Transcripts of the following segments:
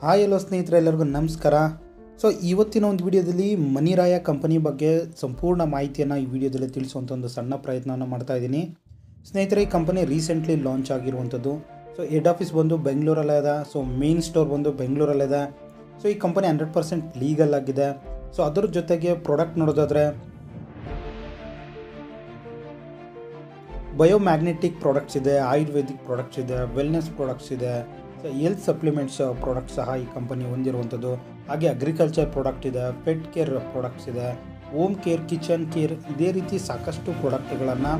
Hi ಎಲ್ಲೋ ಸ್ನೇಹಿತರೆ, ಎಲ್ಲರಿಗೂ ನಮಸ್ಕಾರ. ಸೊ ಇವತ್ತಿನ ಒಂದು ವಿಡಿಯೋದಲ್ಲಿ ಮನಿರಾಯ ಕಂಪನಿ ಬಗ್ಗೆ ಸಂಪೂರ್ಣ ಮಾಹಿತಿಯನ್ನು ಈ ವಿಡಿಯೋದಲ್ಲಿ ತಿಳಿಸುವಂಥ ಒಂದು ಸಣ್ಣ ಪ್ರಯತ್ನವನ್ನು ಮಾಡ್ತಾ ಇದ್ದೀನಿ. ಸ್ನೇಹಿತರೆ, ಈ ಕಂಪನಿ ರೀಸೆಂಟ್ಲಿ ಲಾಂಚ್ ಆಗಿರುವಂಥದ್ದು. ಸೊ ಹೆಡ್ ಆಫೀಸ್ ಬಂದು ಬೆಂಗಳೂರಲ್ಲೇ ಇದೆ ಸೊ ಮೇನ್ ಸ್ಟೋರ್ ಬಂದು ಬೆಂಗಳೂರಲ್ಲೇ ಇದೆ ಸೊ ಈ ಕಂಪನಿ ಹಂಡ್ರೆಡ್ ಪರ್ಸೆಂಟ್ ಲೀಗಲ್ ಆಗಿದೆ. ಸೊ ಅದರ ಜೊತೆಗೆ ಪ್ರಾಡಕ್ಟ್ ನೋಡೋದಾದರೆ ಬಯೋಮ್ಯಾಗ್ನೆಟಿಕ್ ಪ್ರಾಡಕ್ಟ್ಸ್ ಇದೆ ಆಯುರ್ವೇದಿಕ್ ಪ್ರಾಡಕ್ಟ್ಸ್ ಇದೆ ವೆಲ್ನೆಸ್ ಪ್ರಾಡಕ್ಟ್ಸ್ ಇದೆ. ಸೊ ಹೆಲ್ತ್ ಸಪ್ಲಿಮೆಂಟ್ಸ್ ಪ್ರಾಡಕ್ಟ್ ಸಹ ಈ ಕಂಪನಿ ಹೊಂದಿರುವಂಥದ್ದು. ಹಾಗೆ ಅಗ್ರಿಕಲ್ಚರ್ ಪ್ರಾಡಕ್ಟ್ ಇದೆ ಪೆಟ್ ಕೇರ್ ಪ್ರಾಡಕ್ಟ್ಸ್ ಇದೆ ಹೋಮ್ ಕೇರ್ ಕಿಚನ್ ಕೇರ್ ಇದೇ ರೀತಿ ಸಾಕಷ್ಟು ಪ್ರಾಡಕ್ಟ್ಗಳನ್ನು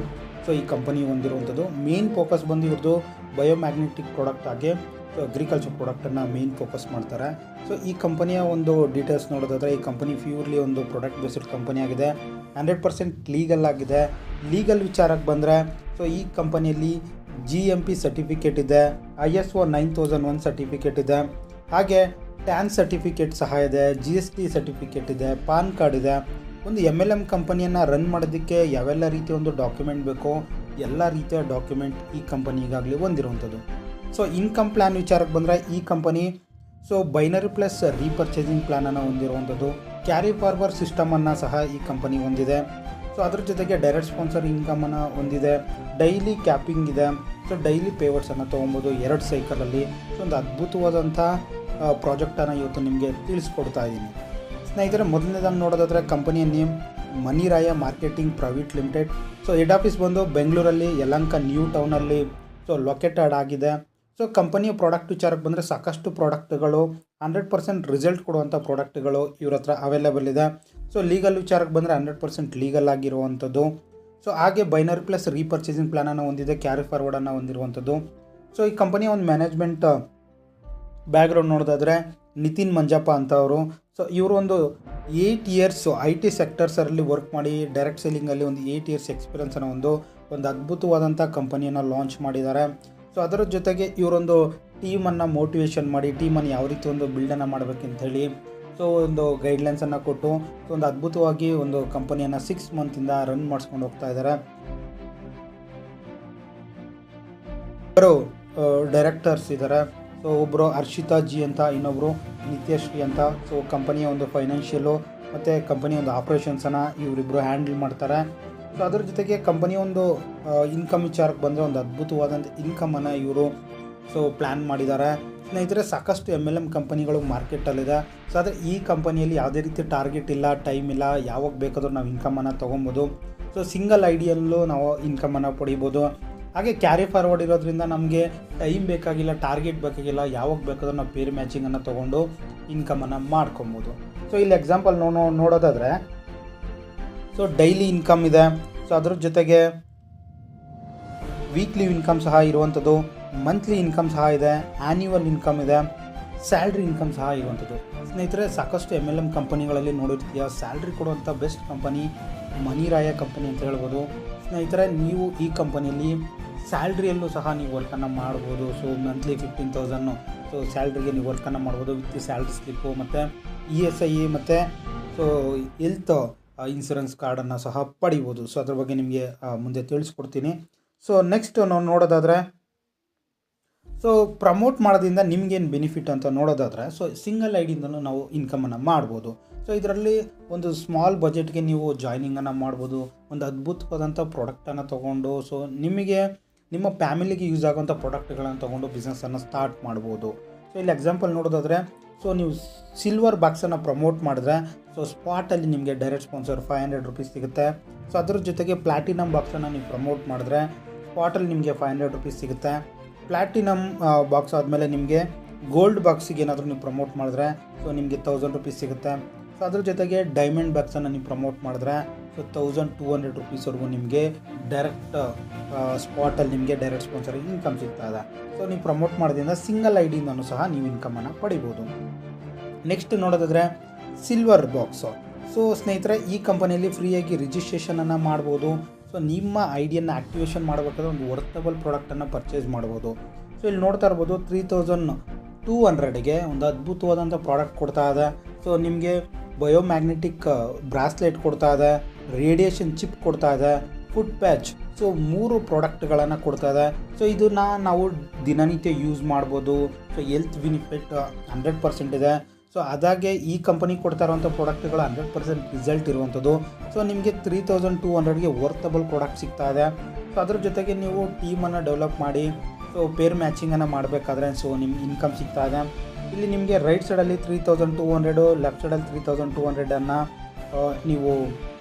ಸೊ ಈ ಕಂಪನಿ ಹೊಂದಿರುವಂಥದ್ದು. ಮೇನ್ ಫೋಕಸ್ ಬಂದು ಇವ್ರದ್ದು ಬಯೋಮ್ಯಾಗ್ನೆಟಿಕ್ ಪ್ರಾಡಕ್ಟ್ ಹಾಗೆ ಸೊ ಅಗ್ರಿಕಲ್ಚರ್ ಪ್ರಾಡಕ್ಟನ್ನು ಮೇನ್ ಫೋಕಸ್ ಮಾಡ್ತಾರೆ. ಸೊ ಈ ಕಂಪನಿಯ ಒಂದು ಡೀಟೇಲ್ಸ್ ನೋಡೋದಾದರೆ, ಈ ಕಂಪನಿ ಪ್ಯೂರ್ಲಿ ಒಂದು ಪ್ರಾಡಕ್ಟ್ ಬೇಸ್ಡ್ ಕಂಪನಿ ಆಗಿದೆ. ಹಂಡ್ರೆಡ್ ಪರ್ಸೆಂಟ್ ಲೀಗಲ್ ಆಗಿದೆ. ಲೀಗಲ್ ವಿಚಾರಕ್ಕೆ ಬಂದರೆ ಸೊ ಈ ಕಂಪನಿಯಲ್ಲಿ ಜಿ ಎಂ ಪಿ ಸರ್ಟಿಫಿಕೇಟ್ ಇದೆ I S O nine thousand one certificate ಇದೆ. ಹಾಗೆ ಟ್ಯಾನ್ ಸರ್ಟಿಫಿಕೇಟ್ ಸಹ ಇದೆ ಜಿ ಎಸ್ ಟಿ ಸರ್ಟಿಫಿಕೇಟ್ ಇದೆ ಪಾನ್ ಕಾರ್ಡ್ ಇದೆ. ಒಂದು ಎಂ ಎಲ್ ಎಂ ಕಂಪನಿಯನ್ನು ರನ್ ಮಾಡೋದಕ್ಕೆ ಯಾವೆಲ್ಲ ರೀತಿಯ ಒಂದು ಡಾಕ್ಯುಮೆಂಟ್ ಬೇಕೋ ಎಲ್ಲ ರೀತಿಯ ಡಾಕ್ಯುಮೆಂಟ್ ಈ ಕಂಪನಿ ಈಗಾಗಲೇ ಹೊಂದಿರುವಂಥದ್ದು. ಸೊ ಇನ್ಕಮ್ ಪ್ಲ್ಯಾನ್ ವಿಚಾರಕ್ಕೆ ಬಂದರೆ ಈ company so binary plus repurchasing ಪ್ಲ್ಯಾನನ್ನು ಹೊಂದಿರುವಂಥದ್ದು. ಕ್ಯಾರಿ ಫಾರ್ವರ್ಡ್ ಸಿಸ್ಟಮನ್ನು ಸಹ ಈ ಕಂಪನಿ ಹೊಂದಿದೆ. ಸೊ ಅದ್ರ ಜೊತೆಗೆ ಡೈರೆಕ್ಟ್ ಸ್ಪಾನ್ಸರ್ ಇನ್ಕಮನ್ನು ಹೊಂದಿದೆ. ಡೈಲಿ ಕ್ಯಾಪಿಂಗ್ ಇದೆ. ಸೊ ಡೈಲಿ ಪೇವರ್ಸನ್ನು ತೊಗೊಬೋದು ಎರಡು ಸೈಕಲಲ್ಲಿ ಸೊ ಒಂದು ಅದ್ಭುತವಾದಂಥ ಪ್ರಾಜೆಕ್ಟನ್ನು ಇವತ್ತು ನಿಮಗೆ ತಿಳಿಸ್ಕೊಡ್ತಾ ಇದ್ದೀನಿ. ಸ್ನೇಹಿತರೆ, ಮೊದಲನೇದಾಗಿ ನೋಡೋದಾದರೆ ಕಂಪನಿಯ name ಮನಿರಾಯ marketing private limited so head office ಬಂದು ಬೆಂಗಳೂರಲ್ಲಿ ಯಲಂಕ ನ್ಯೂ ಟೌನಲ್ಲಿ ಸೊ ಲೊಕೇಟೆಡ್ ಆಗಿದೆ. ಸೊ ಕಂಪನಿಯ ಪ್ರಾಡಕ್ಟ್ ವಿಚಾರಕ್ಕೆ ಬಂದರೆ ಸಾಕಷ್ಟು ಪ್ರಾಡಕ್ಟ್ಗಳು ಹಂಡ್ರೆಡ್ ಪರ್ಸೆಂಟ್ ರಿಸಲ್ಟ್ ಕೊಡುವಂಥ ಪ್ರಾಡಕ್ಟ್ಗಳು ಇವ್ರ ಹತ್ರ ಅವೈಲೇಬಲ್ ಇದೆ. ಸೊ ಲೀಗಲ್ ವಿಚಾರಕ್ಕೆ ಬಂದರೆ ಹಂಡ್ರೆಡ್ ಪರ್ಸೆಂಟ್ ಲೀಗಲ್ ಆಗಿರುವಂಥದ್ದು. ಸೊ ಹಾಗೆ ಬೈನರಿ ಪ್ಲಸ್ ರೀಪರ್ಚೇಸಿಂಗ್ ಪ್ಲಾನನ್ನು ಹೊಂದಿದೆ ಕ್ಯಾರಿ ಫಾರ್ವರ್ಡನ್ನು ಹೊಂದಿರುವಂಥದ್ದು. ಸೊ ಈ ಕಂಪನಿಯ ಒಂದು ಮ್ಯಾನೇಜ್ಮೆಂಟ್ ಬ್ಯಾಕ್ಗ್ರೌಂಡ್ ನೋಡೋದಾದರೆ ನಿತಿನ್ ಮಂಜಪ್ಪ ಅಂತವರು ಸೊ ಇವರು ಒಂದು ಏಯ್ಟ್ ಇಯರ್ಸು ಐ ಟಿ ಸೆಕ್ಟರ್ಸಲ್ಲಿ ವರ್ಕ್ ಮಾಡಿ ಡೈರೆಕ್ಟ್ ಸೆಲ್ಲಿಂಗಲ್ಲಿ ಒಂದು ಏಯ್ಟ್ ಇಯರ್ಸ್ ಎಕ್ಸ್ಪೀರಿಯನ್ಸನ್ನು ಒಂದು ಒಂದು ಅದ್ಭುತವಾದಂಥ ಕಂಪನಿಯನ್ನು ಲಾಂಚ್ ಮಾಡಿದ್ದಾರೆ. ಸೊ ಅದರ ಜೊತೆಗೆ ಇವರೊಂದು ಟೀಮನ್ನು ಮೋಟಿವೇಶನ್ ಮಾಡಿ ಟೀಮನ್ನು ಯಾವ ರೀತಿ ಒಂದು ಬಿಲ್ಡನ್ನು ಮಾಡಬೇಕಂತ ಹೇಳಿ ಸೊ ಒಂದು ಗೈಡ್ಲೈನ್ಸನ್ನು ಕೊಟ್ಟು ಸೊ ಒಂದು ಅದ್ಭುತವಾಗಿ ಒಂದು ಕಂಪನಿಯನ್ನು ಸಿಕ್ಸ್ ಮಂತಿಂದ ರನ್ ಮಾಡಿಸ್ಕೊಂಡು ಹೋಗ್ತಾ ಇದ್ದಾರೆ ಇಬ್ಬರು ಡೈರೆಕ್ಟರ್ಸ್ ಇದ್ದಾರೆ ಸೊ ಒಬ್ಬರು ಹರ್ಷಿತಾ ಜಿ ಅಂತ ಇನ್ನೊಬ್ಬರು ನಿತ್ಯಶ್ರೀ ಅಂತ. ಸೊ ಕಂಪನಿಯ ಒಂದು ಫೈನಾನ್ಷಿಯಲು ಮತ್ತು ಕಂಪನಿಯ ಒಂದು ಆಪ್ರೇಷನ್ಸನ್ನು ಇವರಿಬ್ಬರು ಹ್ಯಾಂಡಲ್ ಮಾಡ್ತಾರೆ. ಸೊ ಅದ್ರ ಜೊತೆಗೆ ಕಂಪನಿಯ ಒಂದು ಇನ್ಕಮ್ ವಿಚಾರಕ್ಕೆ ಬಂದರೆ ಒಂದು ಅದ್ಭುತವಾದಂಥ ಇನ್ಕಮನ್ನು ಇವರು ಸೊ ಪ್ಲ್ಯಾನ್ ಮಾಡಿದ್ದಾರೆ. ಸ್ನೇಹಿತರೆ, ಸಾಕಷ್ಟು ಎಂ ಎಲ್ ಎಂ ಕಂಪನಿಗಳು ಮಾರ್ಕೆಟಲ್ಲಿದೆ. ಸೊ ಆದರೆ ಈ ಕಂಪನಿಯಲ್ಲಿ ಯಾವುದೇ ರೀತಿ ಟಾರ್ಗೆಟ್ ಇಲ್ಲ ಟೈಮ್ ಇಲ್ಲ, ಯಾವಾಗ ಬೇಕಾದರೂ ನಾವು ಇನ್ಕಮನ್ನು ತೊಗೊಬೋದು. ಸೊ ಸಿಂಗಲ್ ಐಡಿಯಲ್ಲೂ ನಾವು ಇನ್ಕಮನ್ನು ಪಡಿಬೋದು. ಹಾಗೆ ಕ್ಯಾರಿ ಫಾರ್ವರ್ಡ್ ಇರೋದ್ರಿಂದ ನಮಗೆ ಟೈಮ್ ಬೇಕಾಗಿಲ್ಲ ಟಾರ್ಗೆಟ್ ಬೇಕಾಗಿಲ್ಲ, ಯಾವಾಗ ಬೇಕಾದ್ರೂ ನಾವು ಪೇರ್ ಮ್ಯಾಚಿಂಗನ್ನು ತೊಗೊಂಡು ಇನ್ಕಮನ್ನು ಮಾಡ್ಕೊಬೋದು. ಸೊ ಇಲ್ಲಿ ಎಕ್ಸಾಂಪಲ್ ನೋ ನೋಡೋದಾದರೆ ಸೊ ಡೈಲಿ ಇನ್ಕಮ್ ಇದೆ. ಸೊ ಅದ್ರ ಜೊತೆಗೆ ವೀಕ್ಲಿ ಇನ್ಕಮ್ ಸಹ ಇರುವಂಥದ್ದು. ಮಂತ್ಲಿ ಇನ್ಕಮ್ ಸಹ ಇದೆ ಆ್ಯನ್ಯುವಲ್ ಇನ್ಕಮ್ ಇದೆ ಸ್ಯಾಲ್ರಿ ಇನ್ಕಮ್ ಸಹ ಇರುವಂಥದ್ದು. ಸ್ನೇಹಿತರೆ, ಸಾಕಷ್ಟು ಎಂ ಎಲ್ ಎಂ ಕಂಪನಿಗಳಲ್ಲಿ ನೋಡಿರ್ತೀಯ ಸ್ಯಾಲ್ರಿ ಕೊಡುವಂಥ ಬೆಸ್ಟ್ ಕಂಪನಿ ಮನಿರಾಯ ಕಂಪನಿ ಅಂತ ಹೇಳ್ಬೋದು. ಸ್ನೇಹಿತರೆ, ನೀವು ಈ ಕಂಪನಿಯಲ್ಲಿ ಸ್ಯಾಲ್ರಿಯಲ್ಲೂ ಸಹ ನೀವು ವರ್ಕನ್ನು ಮಾಡ್ಬೋದು. So monthly fifteen thousand so ಸ್ಯಾಲ್ರಿಗೆ ನೀವು ವರ್ಕನ್ನು ಮಾಡ್ಬೋದು ವಿತ್ ಸ್ಯಾಲ್ರಿ ಸ್ಲಿಪ್ಪು ಮತ್ತು ಇ ಎಸ್ ಐ ಮತ್ತು ಸೊ ಹೆಲ್ತ್ ಇನ್ಸೂರೆನ್ಸ್ ಕಾರ್ಡನ್ನು ಸಹ ಪಡಿಬೋದು. ಸೊ ಅದ್ರ ಬಗ್ಗೆ ನಿಮಗೆ ಮುಂದೆ ತಿಳಿಸ್ಕೊಡ್ತೀನಿ. ಸೊ ನೆಕ್ಸ್ಟ್ ನಾವು ನೋಡೋದಾದರೆ ಸೊ ಪ್ರಮೋಟ್ ಮಾಡೋದ್ರಿಂದ ನಿಮ್ಗೇನು ಬೆನಿಫಿಟ್ ಅಂತ ನೋಡೋದಾದರೆ ಸೊ ಸಿಂಗಲ್ ಐಡಿಯಿಂದಲೂ ನಾವು ಇನ್ಕಮನ್ನು ಮಾಡ್ಬೋದು. ಸೊ ಇದರಲ್ಲಿ ಒಂದು ಸ್ಮಾಲ್ ಬಜೆಟ್ಗೆ ನೀವು ಜಾಯ್ನಿಂಗನ್ನು ಮಾಡ್ಬೋದು, ಒಂದು ಅದ್ಭುತವಾದಂಥ ಪ್ರಾಡಕ್ಟನ್ನು ತೊಗೊಂಡು ಸೊ ನಿಮಗೆ ನಿಮ್ಮ ಫ್ಯಾಮಿಲಿಗೆ ಯೂಸ್ ಆಗುವಂಥ ಪ್ರಾಡಕ್ಟ್ಗಳನ್ನು ತೊಗೊಂಡು ಬಿಸ್ನೆಸ್ಸನ್ನು ಸ್ಟಾರ್ಟ್ ಮಾಡ್ಬೋದು. ಸೊ ಇಲ್ಲಿ ಎಕ್ಸಾಂಪಲ್ ನೋಡೋದಾದರೆ ಸೊ ನೀವು ಸಿಲ್ವರ್ ಬಾಕ್ಸನ್ನು ಪ್ರಮೋಟ್ ಮಾಡಿದ್ರೆ ಸೊ ಸ್ಪಾಟಲ್ಲಿ ನಿಮಗೆ direct sponsor five hundred rupees ಸಿಗುತ್ತೆ. ಸೊ ಅದ್ರ ಜೊತೆಗೆ ಪ್ಲಾಟಿನಮ್ ಬಾಕ್ಸನ್ನು ನೀವು ಪ್ರಮೋಟ್ ಮಾಡಿದ್ರೆ ಸ್ಪಾಟಲ್ಲಿ ನಿಮಗೆ ಫೈವ್ ಹಂಡ್ರೆಡ್ ರುಪೀಸ್ ಸಿಗುತ್ತೆ. ಪ್ಲ್ಯಾಟಿನಮ್ ಬಾಕ್ಸ್ ಆದಮೇಲೆ ನಿಮಗೆ ಗೋಲ್ಡ್ ಬಾಕ್ಸಿಗೆ ಏನಾದರೂ ನೀವು ಪ್ರಮೋಟ್ ಮಾಡಿದ್ರೆ ಸೊ ನಿಮಗೆ ತೌಸಂಡ್ ರುಪೀಸ್ ಸಿಗುತ್ತೆ. ಸೊ ಅದ್ರ ಜೊತೆಗೆ ಡೈಮಂಡ್ ಬಾಕ್ಸನ್ನು ನೀವು ಪ್ರಮೋಟ್ ಮಾಡಿದ್ರೆ ಸೊ ತೌಸಂಡ್ ಟೂ ಹಂಡ್ರೆಡ್ ರುಪೀಸ್ವರೆಗೂ ನಿಮಗೆ ಡೈರೆಕ್ಟ್ ಸ್ಪಾಟಲ್ಲಿ ನಿಮಗೆ ಡೈರೆಕ್ಟ್ ಸ್ಪಾನ್ಸರ್ ಇನ್ಕಮ್ ಸಿಗ್ತಾ ಇದೆ. ಸೊ ನೀವು ಪ್ರಮೋಟ್ ಮಾಡೋದ್ರಿಂದ ಸಿಂಗಲ್ ಐ ಡಿಯಿಂದನೂ ಸಹ ನೀವು ಇನ್ಕಮನ್ನು ಪಡಿಬೋದು. ನೆಕ್ಸ್ಟ್ ನೋಡೋದಾದರೆ ಸಿಲ್ವರ್ ಬಾಕ್ಸು ಸೊ ಸ್ನೇಹಿತರೆ, ಈ ಕಂಪನಿಯಲ್ಲಿ ಫ್ರೀಯಾಗಿ ರಿಜಿಸ್ಟ್ರೇಷನನ್ನು ಮಾಡ್ಬೋದು. ಸೊ ನಿಮ್ಮ ಐಡಿಯನ್ನು ಆ್ಯಕ್ಟಿವೇಷನ್ ಮಾಡಬೇಕಾದ್ರೆ ಒಂದು ವರ್ತಬಲ್ ಪ್ರಾಡಕ್ಟನ್ನು ಪರ್ಚೇಸ್ ಮಾಡ್ಬೋದು. ಸೊ ಇಲ್ಲಿ ನೋಡ್ತಾ ಇರ್ಬೋದು ತ್ರೀ ತೌಸಂಡ್ ಟೂ ಹಂಡ್ರೆಡ್ಗೆ ಒಂದು ಅದ್ಭುತವಾದಂಥ ಪ್ರಾಡಕ್ಟ್ ಕೊಡ್ತಾ ಇದೆ. ಸೊ ನಿಮಗೆ ಬಯೋಮ್ಯಾಗ್ನೆಟಿಕ್ ಬ್ರಾಸ್ಲೆಟ್ ಕೊಡ್ತಾ ಇದೆ ರೇಡಿಯೇಷನ್ ಚಿಪ್ ಕೊಡ್ತಾ ಇದೆ ಫುಡ್ ಪ್ಯಾಚ್ ಸೊ ಮೂರು ಪ್ರಾಡಕ್ಟ್ಗಳನ್ನು ಕೊಡ್ತಾ ಇದೆ. ಸೊ ಇದನ್ನು ನಾವು ದಿನನಿತ್ಯ ಯೂಸ್ ಮಾಡ್ಬೋದು. So health benefit hundred percent ಇದೆ. ಸೊ ಅದಾಗೆ ಈ ಕಂಪನಿ ಇರೋಂಥ ಪ್ರಾಡಕ್ಟ್ಗಳು ಹಂಡ್ರೆಡ್ ಪರ್ಸೆಂಟ್ ರಿಸಲ್ಟ್ ಇರುವಂಥದ್ದು. ಸೊ ನಿಮಗೆ ತ್ರೀ ತೌಸಂಡ್ ಟೂ ಹಂಡ್ರೆಡ್ಗೆ ವರ್ತಬಲ್ ಪ್ರಾಡಕ್ಟ್ ಸಿಗ್ತಾ ಇದೆ. ಸೊ ಅದ್ರ ಜೊತೆಗೆ ನೀವು ಟೀಮನ್ನು ಡೆವಲಪ್ ಮಾಡಿ ಸೊ ಪೇರ್ ಮ್ಯಾಚಿಂಗನ್ನು ಮಾಡಬೇಕಾದ್ರೆ ಸೊ ನಿಮ್ಗೆ ಇನ್ಕಮ್ ಸಿಗ್ತಾ ಇದೆ. ಇಲ್ಲಿ ನಿಮಗೆ ರೈಟ್ ಸೈಡಲ್ಲಿ three thousand two hundred left ಸೈಡಲ್ಲಿ ತ್ರೀ ತೌಸಂಡ್ ಟೂ ಹಂಡ್ರೆಡನ್ನು ನೀವು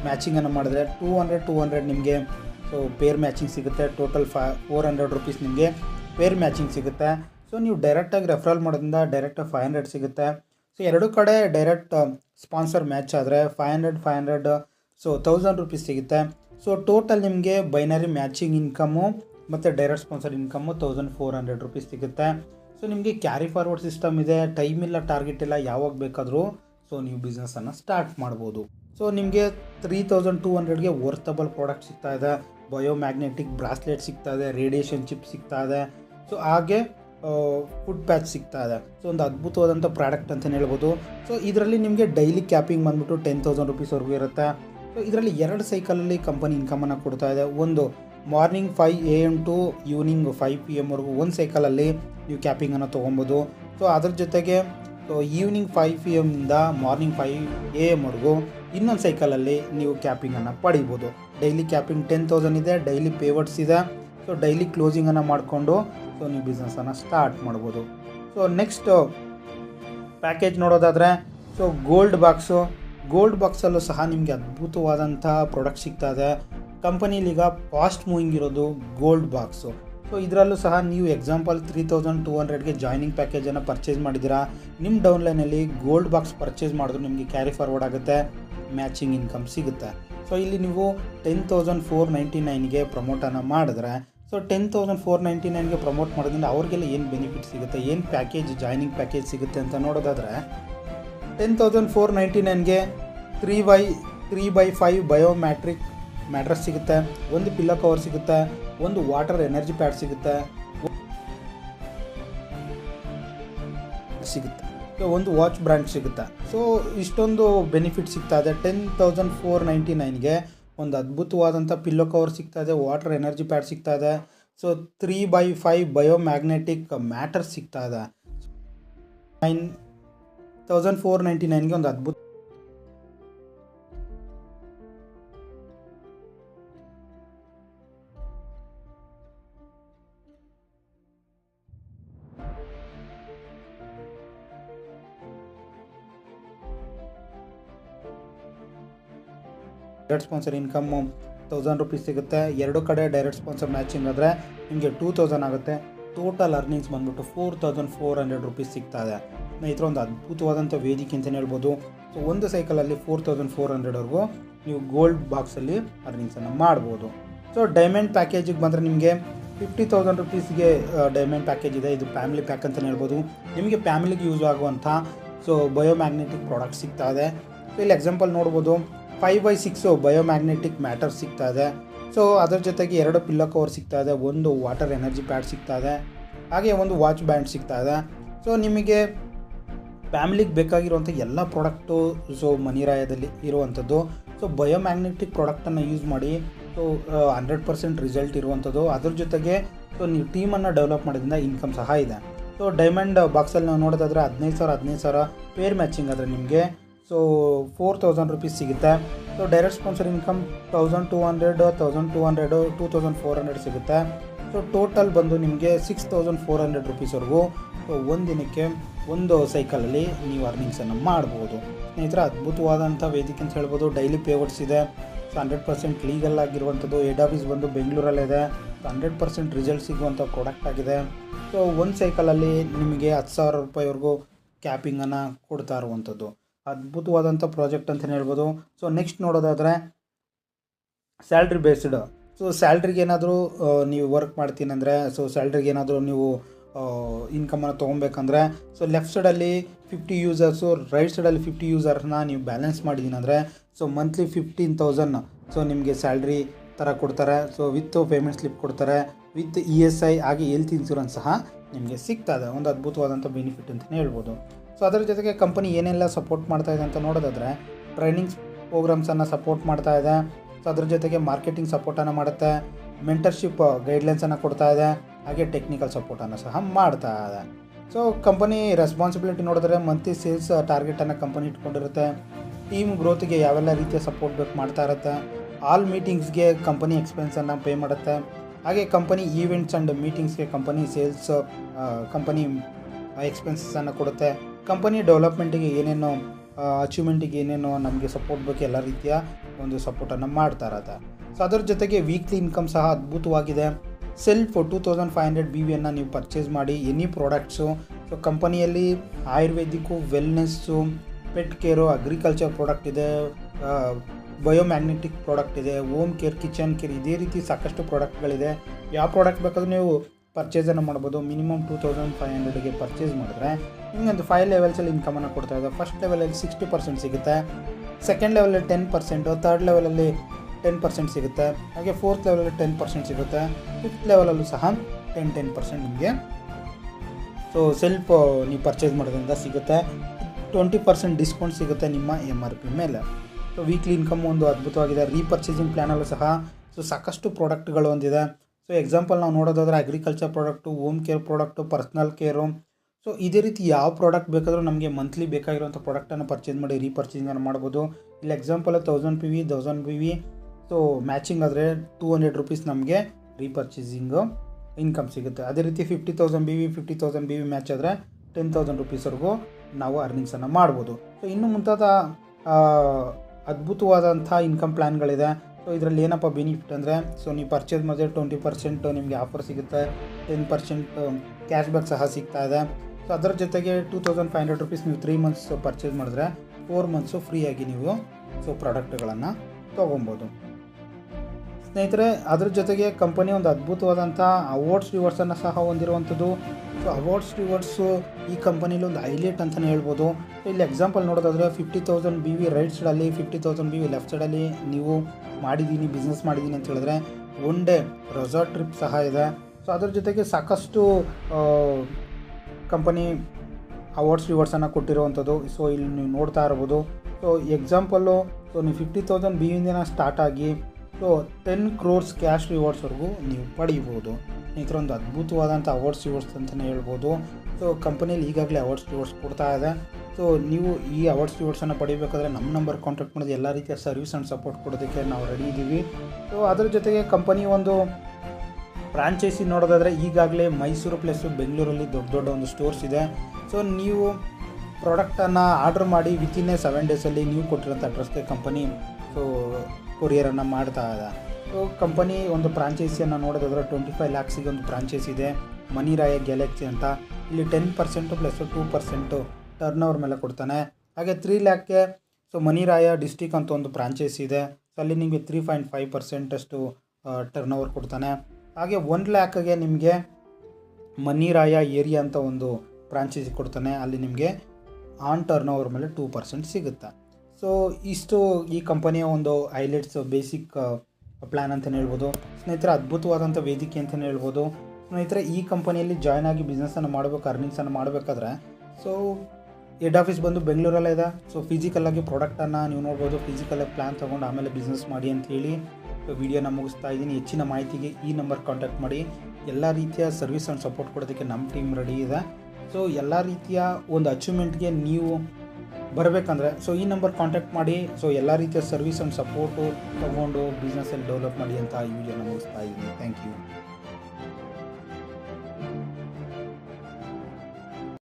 ಮ್ಯಾಚಿಂಗನ್ನು ಮಾಡಿದ್ರೆ ಟೂ ಹಂಡ್ರೆಡ್ ಟೂ ಹಂಡ್ರೆಡ್ ನಿಮಗೆ ಸೊ ಪೇರ್ ಮ್ಯಾಚಿಂಗ್ ಸಿಗುತ್ತೆ. ಟೋಟಲ್ ಫೈ ಫೋರ್ ಹಂಡ್ರೆಡ್ ರುಪೀಸ್ ನಿಮಗೆ ಪೇರ್ ಮ್ಯಾಚಿಂಗ್ ಸಿಗುತ್ತೆ. ಸೊ ನೀವು ಡೈರೆಕ್ಟಾಗಿ ರೆಫರಲ್ ಮಾಡೋದ್ರಿಂದ ಡೈರೆಕ್ಟಾಗಿ ಫೈವ್ ಹಂಡ್ರೆಡ್ ಸಿಗುತ್ತೆ. ಸೊ ಎರಡು ಕಡೆ ಡೈರೆಕ್ಟ್ ಸ್ಪಾನ್ಸರ್ ಮ್ಯಾಚ್ ಆದರೆ five hundred five hundred so thousand rupees ಸಿಗುತ್ತೆ. ಸೊ ಟೋಟಲ್ ನಿಮಗೆ ಬೈನರಿ ಮ್ಯಾಚಿಂಗ್ ಇನ್ಕಮು ಮತ್ತು direct sponsor income thousand four hundred rupees ಸಿಗುತ್ತೆ. ಸೊ ನಿಮಗೆ ಕ್ಯಾರಿ ಫಾರ್ವರ್ಡ್ ಸಿಸ್ಟಮ್ ಇದೆ ಟೈಮ್ ಇಲ್ಲ ಟಾರ್ಗೆಟ್ ಇಲ್ಲ, ಯಾವಾಗ ಬೇಕಾದರೂ ಸೊ ನೀವು ಬಿಸ್ನೆಸ್ಸನ್ನು ಸ್ಟಾರ್ಟ್ ಮಾಡ್ಬೋದು. ಸೊ ನಿಮಗೆ ತ್ರೀ ತೌಸಂಡ್ ಟೂ ಹಂಡ್ರೆಡ್ಗೆ ವರ್ತಬಲ್ ಪ್ರಾಡಕ್ಟ್ ಸಿಗ್ತಾ ಇದೆ. ಬಯೋಮ್ಯಾಗ್ನೆಟಿಕ್ ಬ್ರಾಸ್ಲೆಟ್ ಸಿಗ್ತಾ ಇದೆ ರೇಡಿಯೇಷನ್ ಚಿಪ್ ಸಿಗ್ತಾ ಇದೆ. ಸೊ ಹಾಗೆ ಫುಡ್ ಪ್ಯಾಚ್ ಸಿಗ್ತಾ ಇದೆ. ಸೊ ಒಂದು ಅದ್ಭುತವಾದಂಥ ಪ್ರಾಡಕ್ಟ್ ಅಂತಲೇ ಹೇಳ್ಬೋದು. ಸೊ ಇದರಲ್ಲಿ ನಿಮಗೆ ಡೈಲಿ ಕ್ಯಾಪಿಂಗ್ ಬಂದ್ಬಿಟ್ಟು ಟೆನ್ ತೌಸಂಡ್ ರುಪೀಸ್ವರೆಗೂ ಇರುತ್ತೆ. ಸೊ ಇದರಲ್ಲಿ ಎರಡು ಸೈಕಲಲ್ಲಿ ಕಂಪನಿ ಇನ್ಕಮನ್ನು ಕೊಡ್ತಾ ಇದೆ. ಒಂದು morning five A M to evening five P ಎಮ್ವರೆಗೂ ಒಂದು ಸೈಕಲಲ್ಲಿ ನೀವು ಕ್ಯಾಪಿಂಗನ್ನು ತೊಗೊಬೋದು. ಸೊ ಅದ್ರ ಜೊತೆಗೆ ಸೊ ಈವ್ನಿಂಗ್ ಫೈವ್ ಪಿ ಎಮ್ಮಿಂದ ಮಾರ್ನಿಂಗ್ ಫೈವ್ ಎ ಎಮ್ವರೆಗೂ ಇನ್ನೊಂದು ಸೈಕಲಲ್ಲಿ ನೀವು ಕ್ಯಾಪಿಂಗನ್ನು ಪಡಿಬೋದು. ಡೈಲಿ ಕ್ಯಾಪಿಂಗ್ ಟೆನ್ ತೌಸಂಡ್ ಇದೆ ಡೈಲಿ ಪೇವರ್ಟ್ಸ್ ಇದೆ. ಸೊ ಡೈಲಿ ಕ್ಲೋಸಿಂಗನ್ನು ಮಾಡಿಕೊಂಡು ಸೊ ನೀವು ಬಿಸ್ನೆಸ್ಸನ್ನು ಸ್ಟಾರ್ಟ್ ಮಾಡ್ಬೋದು. ಸೊ ನೆಕ್ಸ್ಟ್ ಪ್ಯಾಕೇಜ್ ನೋಡೋದಾದರೆ ಸೊ ಗೋಲ್ಡ್ ಬಾಕ್ಸು ಗೋಲ್ಡ್ ಬಾಕ್ಸಲ್ಲೂ ಸಹ ನಿಮಗೆ ಅದ್ಭುತವಾದಂಥ ಪ್ರಾಡಕ್ಟ್ ಸಿಗ್ತಾ ಇದೆ. ಕಂಪನಿಲೀಗ ಫಾಸ್ಟ್ ಮೂವಿಂಗ್ ಇರೋದು ಗೋಲ್ಡ್ ಬಾಕ್ಸು ಸೊ ಇದರಲ್ಲೂ ಸಹ ನೀವು ಎಕ್ಸಾಂಪಲ್ ತ್ರೀ ತೌಸಂಡ್ ಟೂ ಹಂಡ್ರೆಡ್ಗೆ ಜಾಯ್ನಿಂಗ್ ಪ್ಯಾಕೇಜನ್ನು ಪರ್ಚೇಸ್ ಮಾಡಿದ್ದೀರಾ. ನಿಮ್ಮ ಡೌನ್ಲೈನಲ್ಲಿ ಗೋಲ್ಡ್ ಬಾಕ್ಸ್ ಪರ್ಚೇಸ್ ಮಾಡಿದ್ರು ನಿಮಗೆ ಕ್ಯಾರಿ ಫಾರ್ವರ್ಡ್ ಆಗುತ್ತೆ ಮ್ಯಾಚಿಂಗ್ ಇನ್ಕಮ್ ಸಿಗುತ್ತೆ. ಸೊ ಇಲ್ಲಿ ನೀವು ಟೆನ್ ತೌಸಂಡ್ ಫೋರ್ ನೈಂಟಿ ನೈನ್ಗೆ ಪ್ರಮೋಟನ್ನು ಮಾಡಿದ್ರೆ so ten thousand four ninety ನೈನ್ಗೆ promote ಮಾಡೋದ್ರಿಂದ ಅವ್ರಿಗೆಲ್ಲ ಏನು ಬೆನಿಫಿಟ್ ಸಿಗುತ್ತೆ? ಏನು ಪ್ಯಾಕೇಜ್ ಜಾಯ್ನಿಂಗ್ ಪ್ಯಾಕೇಜ್ ಸಿಗುತ್ತೆ ಅಂತ ನೋಡೋದಾದರೆ ten thousand four ninety ನೈನ್ಗೆ three by three by five biometric mattress ಸಿಗುತ್ತೆ. ಒಂದು ಪಿಲ್ಲೋ ಕವರ್ ಸಿಗುತ್ತೆ. ಒಂದು ವಾಟರ್ ಎನರ್ಜಿ ಪ್ಯಾಡ್ ಸಿಗುತ್ತೆ. ಸಿಗುತ್ತೆ. ಒಂದು ವಾಚ್ ಬ್ರ್ಯಾಂಡ್ ಸಿಗುತ್ತೆ. ಸೊ ಇಷ್ಟೊಂದು ಬೆನಿಫಿಟ್ ಸಿಗ್ತಾ ಇದೆ. ಟೆನ್ ತೌಸಂಡ್ ಫೋರ್ ನೈಂಟಿ ನೈನ್ಗೆ ಒಂದು ಅದ್ಭುತವಾದಂಥ ಪಿಲ್ಲೋ ಕವರ್ ಸಿಗ್ತಾ ಇದೆ, ವಾಟರ್ ಎನರ್ಜಿ ಪ್ಯಾಡ್ ಸಿಗ್ತಾ ಇದೆ. So three by five biomagnetic mattress ಸಿಗ್ತಾ ಇದೆ. ನೈನ್ ತೌಸಂಡ್ ಫೋರ್ ನೈಂಟಿ ನೈನ್ಗೆ ಒಂದು ಅದ್ಭುತ direct sponsor income thousand rupees ಸಿಗುತ್ತೆ. ಎರಡು ಕಡೆ ಡೈರೆಕ್ಟ್ ಸ್ಪಾನ್ಸರ್ ಮ್ಯಾಚಿಂಗ್ ಆದರೆ ನಿಮಗೆ ಟೂ ತೌಸಂಡ್ ಆಗುತ್ತೆ. ಟೋಟಲ್ ಅರ್ನಿಂಗ್ಸ್ ಬಂದ್ಬಿಟ್ಟು four thousand four hundred rupees ಸಿಗ್ತಾ ಇದೆ. ಸ್ನೇಹಿತರೆ, ಒಂದು ಅದ್ಭುತವಾದಂಥ ವೇದಿಕೆ ಅಂತಲೇ ಹೇಳ್ಬೋದು. ಸೊ ಒಂದು ಸೈಕಲಲ್ಲಿ ಫೋರ್ ತೌಸಂಡ್ ಫೋರ್ ಹಂಡ್ರೆಡ್ವರೆಗೂ ನೀವು ಗೋಲ್ಡ್ ಬಾಕ್ಸಲ್ಲಿ ಅರ್ನಿಂಗ್ಸನ್ನು ಮಾಡ್ಬೋದು. ಸೊ ಡೈಮಂಡ್ ಪ್ಯಾಕೇಜಿಗೆ ಬಂದರೆ ನಿಮಗೆ ಫಿಫ್ಟಿ ತೌಸಂಡ್ ರುಪೀಸ್ಗೆ ಡೈಮಂಡ್ ಪ್ಯಾಕೇಜ್ ಇದೆ. ಇದು ಫ್ಯಾಮಿಲಿ ಪ್ಯಾಕ್ ಅಂತಲೇ ಹೇಳ್ಬೋದು. ನಿಮಗೆ ಫ್ಯಾಮಿಲಿಗೆ ಯೂಸ್ ಆಗುವಂಥ ಸೊ ಬಯೋಮ್ಯಾಗ್ನೆಟಿಕ್ ಪ್ರಾಡಕ್ಟ್ ಸಿಗ್ತಾ ಇದೆ. ಸೊ ಇಲ್ಲಿ ಎಕ್ಸಾಂಪಲ್ ನೋಡ್ಬೋದು. Five by six biomagnetic mattress ಸಿಗ್ತಾ ಇದೆ. ಸೊ ಅದರ ಜೊತೆಗೆ ಎರಡು ಪಿಲ್ಲೋ ಕವರ್ ಸಿಗ್ತಾ ಇದೆ, ಒಂದು ವಾಟರ್ ಎನರ್ಜಿ ಪ್ಯಾಡ್ ಸಿಗ್ತಾ ಇದೆ, ಹಾಗೆ ಒಂದು ವಾಚ್ ಬ್ಯಾಂಡ್ ಸಿಗ್ತಾ ಇದೆ. ಸೊ ನಿಮಗೆ ಫ್ಯಾಮಿಲಿಗೆ ಬೇಕಾಗಿರುವಂಥ ಎಲ್ಲ ಪ್ರಾಡಕ್ಟು ಸೊ ಮನಿರಾಯದಲ್ಲಿ ಇರುವಂಥದ್ದು. ಸೊ ಬಯೋಮ್ಯಾಗ್ನೆಟಿಕ್ ಪ್ರಾಡಕ್ಟನ್ನು ಯೂಸ್ ಮಾಡಿ ಸೊ ಹಂಡ್ರೆಡ್ ಪರ್ಸೆಂಟ್ ರಿಸಲ್ಟ್ ಇರುವಂಥದ್ದು. ಅದ್ರ ಜೊತೆಗೆ ಸೊ ನೀವು ಟೀಮನ್ನು ಡೆವಲಪ್ ಮಾಡೋದ್ರಿಂದ ಇನ್ಕಮ್ ಸಹ ಇದೆ. ಸೊ ಡೈಮಂಡ್ ಬಾಕ್ಸಲ್ಲಿ ನಾವು ನೋಡೋದಾದ್ರೆ ಹದಿನೈದು ಸಾವಿರ ಹದಿನೈದು ಸಾವಿರ ಪೇರ್ ಮ್ಯಾಚಿಂಗ್ ಆದರೆ ನಿಮಗೆ. ಸೊ ಫೋರ್ ತೌಸಂಡ್ ರುಪೀಸ್ ಸಿಗುತ್ತೆ. So direct sponsor income thousand two hundred thousand two hundred two thousand four hundred ಸಿಗುತ್ತೆ. ಸೊ ಟೋಟಲ್ ಬಂದು ನಿಮಗೆ ಸಿಕ್ಸ್ ತೌಸಂಡ್ ಫೋರ್ ಹಂಡ್ರೆಡ್ ರುಪೀಸ್ವರೆಗೂ ಸೊ ಒಂದು ದಿನಕ್ಕೆ ಒಂದು ಸೈಕಲಲ್ಲಿ ನೀವು ಅರ್ನಿಂಗ್ಸನ್ನು ಮಾಡ್ಬೋದು. ಸ್ನೇಹಿತರೆ ಅದ್ಭುತವಾದಂಥ ವೇದಿಕೆ ಅಂತ ಹೇಳ್ಬೋದು. ಡೈಲಿ ಪೇವರ್ಟ್ಸ್ ಇದೆ. ಸೊ ಹಂಡ್ರೆಡ್ ಪರ್ಸೆಂಟ್ ಲೀಗಲ್ ಆಗಿರುವಂಥದ್ದು. ಹೆಡ್ ಆಫೀಸ್ ಬಂದು ಬೆಂಗಳೂರಲ್ಲಿದೆ ಹಂಡ್ರೆಡ್ ಪರ್ಸೆಂಟ್ ರಿಸಲ್ಟ್ ಸಿಗುವಂಥ ಪ್ರಾಡಕ್ಟ್ ಆಗಿದೆ. ಸೊ ಒಂದು ಸೈಕಲಲ್ಲಿ ನಿಮಗೆ ಹತ್ತು ಸಾವಿರ ರೂಪಾಯಿವರೆಗೂ ಕ್ಯಾಪಿಂಗನ್ನು ಕೊಡ್ತಾ ಇರುವಂಥದ್ದು. ಅದ್ಭುತವಾದಂಥ ಪ್ರಾಜೆಕ್ಟ್ ಅಂತಲೇ ಹೇಳ್ಬೋದು. ಸೊ ನೆಕ್ಸ್ಟ್ ನೋಡೋದಾದರೆ ಸ್ಯಾಲ್ರಿ ಬೇಸ್ಡ್ ಸೊ ಸ್ಯಾಲ್ರಿಗೆ ಏನಾದರೂ ನೀವು ವರ್ಕ್ ಮಾಡ್ತೀನಿ ಅಂದರೆ ಸೊ ಸ್ಯಾಲ್ರಿಗೆ ಏನಾದರೂ ನೀವು ಇನ್ಕಮನ್ನು ತೊಗೊಬೇಕಂದ್ರೆ ಸೊ ಲೆಫ್ಟ್ ಸೈಡಲ್ಲಿ ಫಿಫ್ಟಿ ಯೂಸರ್ಸು ರೈಟ್ ಸೈಡಲ್ಲಿ ಫಿಫ್ಟಿ ಯೂಸರ್ನ ನೀವು balance ಮಾಡಿದ್ದೀನಂದರೆ so monthly fifteen thousand so ನಿಮಗೆ ಸ್ಯಾಲ್ರಿ ಥರ ಕೊಡ್ತಾರೆ. ಸೊ ವಿತ್ ಪೇಮೆಂಟ್ ಸ್ಲಿಪ್ ಕೊಡ್ತಾರೆ. ವಿತ್ ಇ ಎಸ್ ಐ ಹಾಗೆ ಹೆಲ್ತ್ ಇನ್ಶೂರೆನ್ಸ್ ಸಹ ನಿಮಗೆ ಸಿಗ್ತದೆ ಒಂದು ಅದ್ಭುತವಾದಂಥ ಬೆನಿಫಿಟ್ ಅಂತಲೇ ಹೇಳ್ಬೋದು. ಸೊ ಅದರ ಜೊತೆಗೆ ಕಂಪನಿ ಏನೆಲ್ಲ ಸಪೋರ್ಟ್ ಮಾಡ್ತಾ ಇದೆ ಅಂತ ನೋಡೋದಾದರೆ ಟ್ರೈನಿಂಗ್ಸ್ ಪ್ರೋಗ್ರಾಮ್ಸನ್ನು ಸಪೋರ್ಟ್ ಮಾಡ್ತಾ ಇದೆ. ಸೊ ಅದ್ರ ಜೊತೆಗೆ ಮಾರ್ಕೆಟಿಂಗ್ ಸಪೋರ್ಟನ್ನು ಮಾಡುತ್ತೆ. ಮೆಂಟರ್ಶಿಪ್ ಗೈಡ್ಲೈನ್ಸನ್ನು ಕೊಡ್ತಾ ಇದೆ. ಹಾಗೆ ಟೆಕ್ನಿಕಲ್ ಸಪೋರ್ಟನ್ನು ಸಹ ಮಾಡ್ತಾ ಇದೆ. ಸೊ ಕಂಪನಿ ರೆಸ್ಪಾನ್ಸಿಬಿಲಿಟಿ ನೋಡಿದ್ರೆ ಮಂತ್ಲಿ ಸೇಲ್ಸ್ ಟಾರ್ಗೆಟನ್ನು ಕಂಪನಿ ಇಟ್ಕೊಂಡಿರುತ್ತೆ. ಟೀಮ್ ಗ್ರೋತ್ಗೆ ಯಾವೆಲ್ಲ ರೀತಿಯ ಸಪೋರ್ಟ್ ಬೇಕು ಮಾಡ್ತಾ ಇರುತ್ತೆ. ಆಲ್ ಮೀಟಿಂಗ್ಸ್ಗೆ ಕಂಪನಿ ಎಕ್ಸ್ಪೆನ್ಸನ್ನು ಪೇ ಮಾಡುತ್ತೆ. ಹಾಗೆ ಕಂಪನಿ ಈವೆಂಟ್ಸ್ ಆ್ಯಂಡ್ ಮೀಟಿಂಗ್ಸ್ಗೆ ಕಂಪನಿ ಸೇಲ್ಸ್ ಕಂಪನಿ ಎಕ್ಸ್ಪೆನ್ಸನ್ನು ಕೊಡುತ್ತೆ. ಕಂಪನಿ ಡೆವಲಪ್ಮೆಂಟಿಗೆ ಏನೇನು ಅಚೀವ್ಮೆಂಟಿಗೆ ಏನೇನು ನಮಗೆ ಸಪೋರ್ಟ್ ಬೇಕು, ಎಲ್ಲ ರೀತಿಯ ಒಂದು ಸಪೋರ್ಟನ್ನು ಮಾಡ್ತಾ ಇರತ್ತೆ ಸೊ ಅದರ ಜೊತೆಗೆ ವೀಕ್ಲಿ ಇನ್ಕಮ್ ಸಹ ಅದ್ಭುತವಾಗಿದೆ. Self two thousand five hundred B ವಿಯನ್ನು ನೀವು ಪರ್ಚೇಸ್ ಮಾಡಿ ಎನಿ ಪ್ರಾಡಕ್ಟ್ಸು ಸೊ ಕಂಪನಿಯಲ್ಲಿ ayurvedic wellness pet care agriculture product ಇದೆ ಬಯೋಮ್ಯಾಗ್ನೆಟಿಕ್ ಪ್ರಾಡಕ್ಟ್ ಇದೆ ಓಮ್ ಕೇರ್ ಕಿಚನ್ ಕೇರ್ ಇದೇ ರೀತಿ ಸಾಕಷ್ಟು ಪ್ರಾಡಕ್ಟ್ಗಳಿದೆ ಯಾವ ಪ್ರಾಡಕ್ಟ್ ಬೇಕಾದ್ರೂ ನೀವು ಪರ್ಚೇಸನ್ನು ಮಾಡ್ಬೋದು. ಮಿನಿಮಮ್ ಟೂ ತೌಸಂಡ್ ಫೈವ್ ಹಂಡ್ರೆಡ್ಗೆ ಪರ್ಚೇಸ್ ಮಾಡಿದ್ರೆ ನಿಮಗೆ ಒಂದು ಫೈವ್ ಲೆವೆಲ್ಸಲ್ಲಿ ಇನ್ಕಮನ್ನು ಕೊಡ್ತಾ ಇದೆ ಫಸ್ಟ್ ಲೆವೆಲಲ್ಲಿ ಸಿಕ್ಸ್ಟಿ ಪರ್ಸೆಂಟ್ ಸಿಗುತ್ತೆ. ಸೆಕೆಂಡ್ ಲೆವೆಲಲ್ಲಿ ಟೆನ್ ಪರ್ಸೆಂಟು ತರ್ಡ್ ಲೆವೆಲಲ್ಲಿ ಟೆನ್ ಪರ್ಸೆಂಟ್ ಸಿಗುತ್ತೆ. ಹಾಗೆ ಫೋರ್ತ್ ಲೆವೆಲಲ್ಲಿ ಟೆನ್ ಪರ್ಸೆಂಟ್ ಸಿಗುತ್ತೆ. ಫಿಫ್ತ್ ಲೆವೆಲಲ್ಲೂ ಸಹ ಟೆನ್ ಟೆನ್ ಪರ್ಸೆಂಟ್ ನಿಮಗೆ ಸೊ ಸೆಲ್ಫ್ ನೀವು ಪರ್ಚೇಸ್ ಮಾಡೋದ್ರಿಂದ ಸಿಗುತ್ತೆ. ಟ್ವೆಂಟಿ ಪರ್ಸೆಂಟ್ ಡಿಸ್ಕೌಂಟ್ ಸಿಗುತ್ತೆ ನಿಮ್ಮ ಎಂ ಆರ್ ಪಿ ಮೇಲೆ. ಸೊ ವೀಕ್ಲಿ ಇನ್ಕಮ್ ಒಂದು ಅದ್ಭುತವಾಗಿದೆ. ರೀಪರ್ಚೇಸಿಂಗ್ ಪ್ಲ್ಯಾನಲ್ಲೂ ಸಹ ಸೊ ಸಾಕಷ್ಟು ಪ್ರಾಡಕ್ಟ್ಗಳು ಒಂದಿದೆ. ಸೊ ಎಕ್ಸಾಂಪಲ್ ನಾವು ನೋಡೋದಾದ್ರೆ agriculture product home care product personal care so ಇದೇ ರೀತಿ ಯಾವ ಪ್ರಾಡಕ್ಟ್ ಬೇಕಾದರೂ ನಮಗೆ ಮಂತ್ಲಿ ಬೇಕಾಗಿರುವಂಥ ಪ್ರಾಡಕ್ಟನ್ನು ಪರ್ಚೇಸ್ ಮಾಡಿ ರೀಪರ್ಚೇಸಿಂಗನ್ನು ಮಾಡ್ಬೋದು. ಇಲ್ಲಿ example thousand P V thousand P V so matching ಆದರೆ ಟೂ ಹಂಡ್ರೆಡ್ ರುಪೀಸ್ ನಮಗೆ ರೀಪರ್ಚೇಸಿಂಗು ಇನ್ಕಮ್ ಸಿಗುತ್ತೆ. ಅದೇ ರೀತಿ fifty thousand B V fifty thousand B V match ಆದರೆ ಟೆನ್ ತೌಸಂಡ್ ರುಪೀಸ್ವರೆಗೂ ನಾವು ಅರ್ನಿಂಗ್ಸನ್ನು ಮಾಡ್ಬೋದು. ಸೊ ಇನ್ನು ಮುಂತಾದ ಅದ್ಭುತವಾದಂಥ ಇನ್ಕಮ್ ಪ್ಲ್ಯಾನ್ಗಳಿದೆ ಸೊ ಇದರಲ್ಲಿ ಏನಪ್ಪ ಬೆನಿಫಿಟ್ ಅಂದರೆ ಸೊ ನೀವು ಪರ್ಚೇಸ್ ಮಾಡಿದ್ರೆ ಟ್ವೆಂಟಿ ಪರ್ಸೆಂಟ್ ನಿಮಗೆ ಆಫರ್ ಸಿಗುತ್ತೆ ಟೆನ್ ಪರ್ಸೆಂಟ್ ಕ್ಯಾಶ್ ಬ್ಯಾಕ್ ಸಹ ಸಿಗ್ತಾ ಇದೆ. ಸೊ ಅದರ ಜೊತೆಗೆ two thousand five hundred rupees ನೀವು ತ್ರೀ ಮಂತ್ಸ್ ಪರ್ಚೇಸ್ ಮಾಡಿದ್ರೆ ಫೋರ್ ಮಂತ್ಸು ಫ್ರೀಯಾಗಿ ನೀವು ಸೊ ಪ್ರಾಡಕ್ಟ್ಗಳನ್ನು ತೊಗೊಬೋದು. ಸ್ನೇಹಿತರೆ, ಅದ್ರ ಜೊತೆಗೆ ಕಂಪನಿ ಒಂದು ಅದ್ಭುತವಾದಂಥ ಅವಾರ್ಡ್ಸ್ ರಿವಾರ್ಡ್ಸನ್ನು ಸಹ ಹೊಂದಿರುವಂಥದ್ದು. ಸೊ ಅವಾರ್ಡ್ಸ್ ರಿವಾರ್ಡ್ಸು ಈ ಕಂಪನಿಲಿ ಒಂದು ಹೈಲೈಟ್ ಅಂತಲೇ ಹೇಳ್ಬೋದು. ಇಲ್ಲಿ ಎಕ್ಸಾಂಪಲ್ ನೋಡೋದಾದರೆ fifty thousand B V right ಸೈಡಲ್ಲಿ fifty thousand B V left ಸೈಡಲ್ಲಿ ನೀವು ಮಾಡಿದ್ದೀನಿ ಬಿಸ್ನೆಸ್ ಮಾಡಿದ್ದೀನಿ ಅಂತ ಹೇಳಿದ್ರೆ ಒನ್ ಡೇ ರೆಸಾರ್ಟ್ ಟ್ರಿಪ್ ಸಹ ಇದೆ. ಸೊ ಅದ್ರ ಜೊತೆಗೆ ಸಾಕಷ್ಟು ಕಂಪನಿ ಅವಾರ್ಡ್ಸ್ ರಿವಾರ್ಡ್ಸನ್ನು ಕೊಟ್ಟಿರುವಂಥದ್ದು. ಸೊ ಇಲ್ಲಿ ನೀವು ನೋಡ್ತಾ ಇರ್ಬೋದು. ಸೊ ಎಕ್ಸಾಂಪಲ್ಲು ಸೊ ನೀವು ಫಿಫ್ಟಿ ತೌಸಂಡ್ ಬಿ ಸ್ಟಾರ್ಟ್ ಆಗಿ ಸೊ ಟೆನ್ ಕ್ರೋರ್ಸ್ ಕ್ಯಾಶ್ ರಿವಾರ್ಡ್ಸ್ವರೆಗೂ ನೀವು ಪಡೀಬೋದು. ಈ ಥರ ಒಂದು ಅದ್ಭುತವಾದಂಥ ಅವಾರ್ಡ್ಸ್ ರಿವಾರ್ಡ್ಸ್ ಅಂತಲೇ ಹೇಳ್ಬೋದು. ಸೊ ಕಂಪನಿಯಲ್ಲಿ ಈಗಾಗಲೇ ಅವಾರ್ಡ್ಸ್ ರಿವಾರ್ಡ್ಸ್ ಕೊಡ್ತಾ ಇದೆ. ಸೊ ನೀವು ಈ ಅವಾರ್ಡ್ಸ್ ರಿವಾರ್ಡ್ಸನ್ನು ಪಡಿಬೇಕಾದ್ರೆ ನಮ್ಮ ನಂಬರ್ ಕಾಂಟ್ಯಾಕ್ಟ್ ಮಾಡೋದು ಎಲ್ಲ ರೀತಿಯ ಸರ್ವಿಸ್ ಆ್ಯಂಡ್ ಸಪೋರ್ಟ್ ಕೊಡೋದಕ್ಕೆ ನಾವು ರೆಡಿ ಇದ್ದೀವಿ ಸೊ ಅದ್ರ ಜೊತೆಗೆ ಕಂಪನಿ ಒಂದು ಫ್ರಾಂಚೈಸಿ ನೋಡೋದಾದರೆ ಈಗಾಗಲೇ ಮೈಸೂರು ಪ್ಲೇಸು ಬೆಂಗಳೂರಲ್ಲಿ ದೊಡ್ಡ ದೊಡ್ಡ ಒಂದು ಸ್ಟೋರ್ಸ್ ಇದೆ. ಸೊ ನೀವು ಪ್ರಾಡಕ್ಟನ್ನು ಆರ್ಡ್ರ್ ಮಾಡಿ ವಿತಿನ್ ಎ ಸೆವೆನ್ ಡೇಸಲ್ಲಿ ನೀವು ಕೊಟ್ಟಿರೋಂಥ ಅಡ್ರೆಸ್ಗೆ ಕಂಪನಿ ಸೊ ಕೊರಿಯರನ್ನು ಮಾಡ್ತಾ ಇದೆ ಸೊ ಕಂಪನಿ ಒಂದು ಫ್ರಾಂಚೈಸಿಯನ್ನು ನೋಡೋದಾದ್ರೆ ಟ್ವೆಂಟಿ ಫೈವ್ ಲ್ಯಾಕ್ಸಿಗೆ ಒಂದು ಫ್ರಾಂಚೈಸಿ ಇದೆ. ಮನಿರಾಯ ಗ್ಯಾಲಕ್ಸಿ ಅಂತ. ಇಲ್ಲಿ ten percent plus two percent turnover ಮೇಲೆ ಕೊಡ್ತಾನೆ. ಹಾಗೆ ತ್ರೀ ಲ್ಯಾಕ್ಗೆ ಸೊ ಮನಿರಾಯ ಡಿಸ್ಟಿಕ್ ಅಂತ ಒಂದು ಫ್ರಾಂಚೈಸಿ ಇದೆ. ಸೊ ಅಲ್ಲಿ ನಿಮಗೆ ತ್ರೀ ಪಾಯಿಂಟ್ ಫೈವ್ ಪರ್ಸೆಂಟಷ್ಟು ಟರ್ನ್ ಓವರ್ ಕೊಡ್ತಾನೆ. ಹಾಗೆ ಒನ್ ಲ್ಯಾಕ್ಗೆ ನಿಮಗೆ ಮನಿರಾಯ ಏರಿಯಾ ಅಂತ ಒಂದು ಫ್ರಾಂಚೈಸಿ ಕೊಡ್ತಾನೆ. ಅಲ್ಲಿ ನಿಮಗೆ ಆನ್ ಟರ್ನ್ ಓವರ್ ಮೇಲೆ ಟೂ ಪರ್ಸೆಂಟ್ ಸಿಗುತ್ತೆ. ಸೊ ಇಷ್ಟು ಈ ಕಂಪನಿಯ ಒಂದು ಹೈಲೈಟ್ಸ್ ಬೇಸಿಕ್ ಪ್ಲ್ಯಾನ್ ಅಂತಲೇ ಹೇಳ್ಬೋದು. ಸ್ನೇಹಿತರೆ, ಅದ್ಭುತವಾದಂಥ ವೇದಿಕೆ ಅಂತಲೇ ಹೇಳ್ಬೋದು. ಸ್ನೇಹಿತರೆ, ಈ ಕಂಪನಿಯಲ್ಲಿ ಜಾಯ್ನ್ ಆಗಿ ಬಿಸ್ನೆಸ್ಸನ್ನು ಮಾಡಬೇಕು ಅರ್ನಿಂಗ್ಸನ್ನು ಮಾಡಬೇಕಾದ್ರೆ ಸೊ ಹೆಡ್ ಆಫೀಸ್ ಬಂದು ಬೆಂಗಳೂರಲ್ಲೇ ಇದೆ. ಸೊ ಫಿಸಿಕಲ್ಲಾಗಿ ಪ್ರಾಡಕ್ಟನ್ನು ನೀವು ನೋಡ್ಬೋದು. ಫಿಸಿಕಲಾಗಿ ಪ್ಲ್ಯಾನ್ ತೊಗೊಂಡು ಆಮೇಲೆ ಬಿಸ್ನೆಸ್ ಮಾಡಿ ಅಂತೇಳಿ ವಿಡಿಯೋನ ಮುಗಿಸ್ತಾ ಇದ್ದೀನಿ. ಹೆಚ್ಚಿನ ಮಾಹಿತಿಗೆ ಈ ನಂಬರ್ ಕಾಂಟ್ಯಾಕ್ಟ್ ಮಾಡಿ. ಎಲ್ಲ ರೀತಿಯ ಸರ್ವಿಸ್ ಆ್ಯಂಡ್ ಸಪೋರ್ಟ್ ಕೊಡೋದಕ್ಕೆ ನಮ್ಮ ಟೀಮ್ ರೆಡಿ ಇದೆ. ಸೊ ಎಲ್ಲ ರೀತಿಯ ಒಂದು ಅಚೀವ್ಮೆಂಟ್ಗೆ ನೀವು ಬರಬೇಕಂದ್ರೆ ಸೊ ಈ ನಂಬರ್ ಕಾಂಟ್ಯಾಕ್ಟ್ ಮಾಡಿ ಸೊ ಎಲ್ಲ ರೀತಿಯ ಸರ್ವಿಸ್ ಆ್ಯಂಡ್ ಸಪೋರ್ಟು ತೊಗೊಂಡು ಬಿಸ್ನೆಸ್ಸಲ್ಲಿ ಡೆವಲಪ್ ಮಾಡಿ ಅಂತ ಈ ವಿಡಿಯೋನ ಮುಗಿಸ್ತಾ ಇದ್ದೀನಿ. Thank you